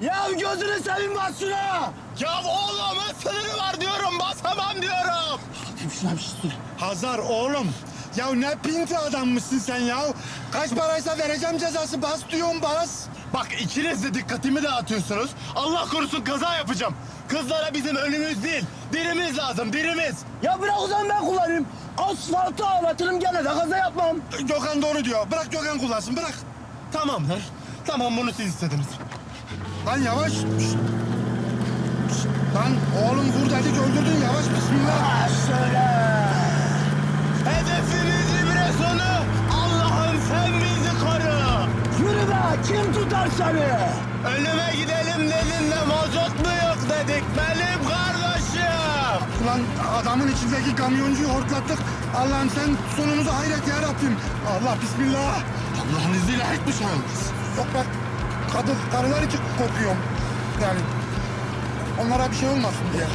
Ya gözünü seveyim bas şuna. Ya oğlum sınırı var diyorum basamam diyorum. Şuna bir şey söyle. Hazar oğlum. Ya ne pinti adammışsın sen ya. Kaç paraysa vereceğim cezası bas diyorum bas. Bak ikiniz de dikkatimi dağıtıyorsunuz. Allah korusun kaza yapacağım. Kızlara bizim önümüz değil, dirimiz lazım, dirimiz. Ya bırak o zaman ben kullanayım. Asfaltı ağlatırım gene de kaza yapmam. Gökhan doğru diyor. Bırak Gökhan kullansın bırak. Tamamdır. Tamam bunu siz istediniz. Lan yavaş. Şşt. Şşt. Lan oğlum vur dedik öldürdün yavaş bismillah. Ha şöyle. Hedefimiz İbre sonu. Allah'ım sen bizi koru. Yürü be kim tutar seni? Ölüme gidelim dedin de mazot mu yok dedik benim kardeşim. Ulan adamın içindeki kamyoncuyu hortlattık. Allah'ım sen sonumuzu hayret ya Rabbim. Allah bismillah. Allah'ın izniyle hiçbir şey olmaz. Yok ben kadın, karılar için korkuyorum. Yani onlara bir şey olmasın diye.